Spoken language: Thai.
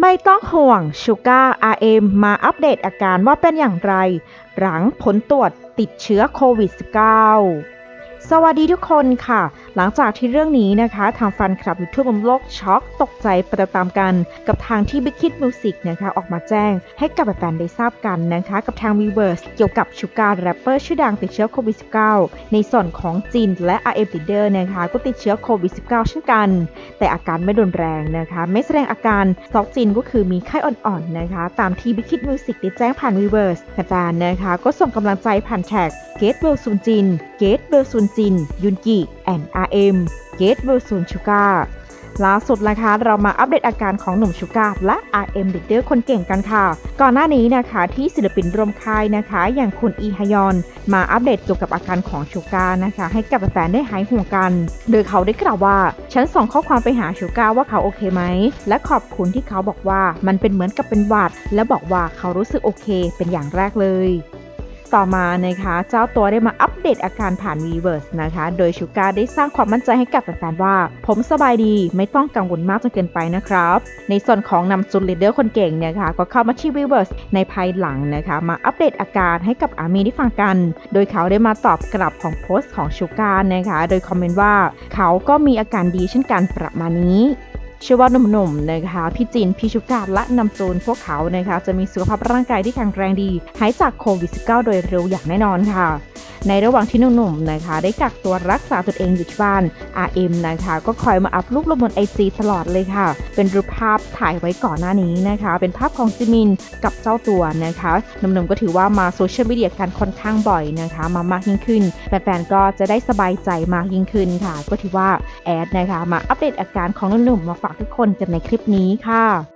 ไม่ต้องห่วงชูการ RM มาอัปเดตอาการว่าเป็นอย่างไร หลังผลตรวจติดเชื้อโควิด -19 สวัสดีทุกคนค่ะ หลังจากที่เรื่องนี้นะคะ ทางแฟนคลับยูทูบบนโลกช็อกตกใจไปตามๆกัน กับทางที่ Big Hit Music นะคะออกมาแจ้ง ให้กับแฟนๆได้ทราบกันนะคะ กับทาง Weverse เกี่ยวกับชูการแรปเปอร์ชื่อดังติดเชื้อโควิด -19 ในส่วนของจีนและ RM Leader นะคะก็ติดเชื้อโควิด -19 เช่นกัน แต่อาการไม่รุนแรงนะคะ ไม่แสดงอาการซอกจินก็คือมีไข้อ่อนๆนะคะ ตามที่ Big Hit Music ได้แจ้งผ่าน Weverse แฟนๆนะคะก็ส่งกำลังใจผ่านแท็กเกตเวลซุนจินเกตเวลซุนจินยุนกิแอนอาร์เอ็มเกตเวลซุนชูกาล่าสุดนะคะ เรามาอัปเดตอาการของหนุ่มชูกาและ RM เดอร์คนเก่งกันค่ะ ก่อนหน้านี้นะคะที่ศิลปินรวมค่ายนะคะ อย่างคุณอีฮยอน มาอัปเดตเกี่ยวกับอาการของชูกานะคะ ให้กับแฟนได้หายห่วงกัน โดยเขาได้กล่าวว่า ฉันส่งข้อความไปหาชูกาว่าเขาโอเคไหม และขอบคุณที่เขาบอกว่ามันเป็นเหมือนกับเป็นหวัด และบอกว่าเขารู้สึกโอเค เป็นอย่างแรกเลย ต่อมานะคะเจ้าตัวได้มาอัปเดตอาการผ่าน Weverse นะคะ โดยชูการได้สร้างความมั่นใจให้กับแฟนๆว่า ผมสบายดีไม่ต้องกังวลมากจนเกินไปนะครับ ในส่วนของนำจุดลีดเดอร์คนเก่งเนี่ยค่ะก็เข้ามาที่ Weverse ในภายหลังนะคะ มาอัปเดตอาการให้กับอาร์มีได้ฟังกัน โดยเขาได้มาตอบกลับของโพสต์ของชูการนะคะ โดยคอมเมนต์ว่า เขาก็มีอาการดีเช่นกันประมาณนี้ เชื่อว่าหนุ่มๆนะคะพี่จินพี่ชุกาและนำโจนพวกเขานะคะจะมีสุขภาพร่างกายที่แข็งแรงดี หายจากโควิด -19 โดยเร็วอย่างแน่นอนค่ะ ในระหว่างที่หนุ่มๆนะคะ ได้กักตัวรักษาตนเองอยู่ที่บ้าน RM นะคะ ก็คอยมาอัพรูปลงบนไอจีตลอดเลยค่ะ เป็นรูปภาพถ่ายไว้ก่อนหน้านี้นะคะ เป็นภาพของจิมินกับเจ้าตัวนะคะหนุ่มๆก็ถือว่ามาโซเชียลมีเดียกันค่อนข้างบ่อยนะคะ มามากยิ่งขึ้นแฟนๆก็จะได้สบายใจมากยิ่งขึ้นค่ะ ก็ถือว่าแอดนะคะ มาอัปเดตอาการของหนุ่มๆมาฝากทุกคนกันในคลิปนี้ค่ะ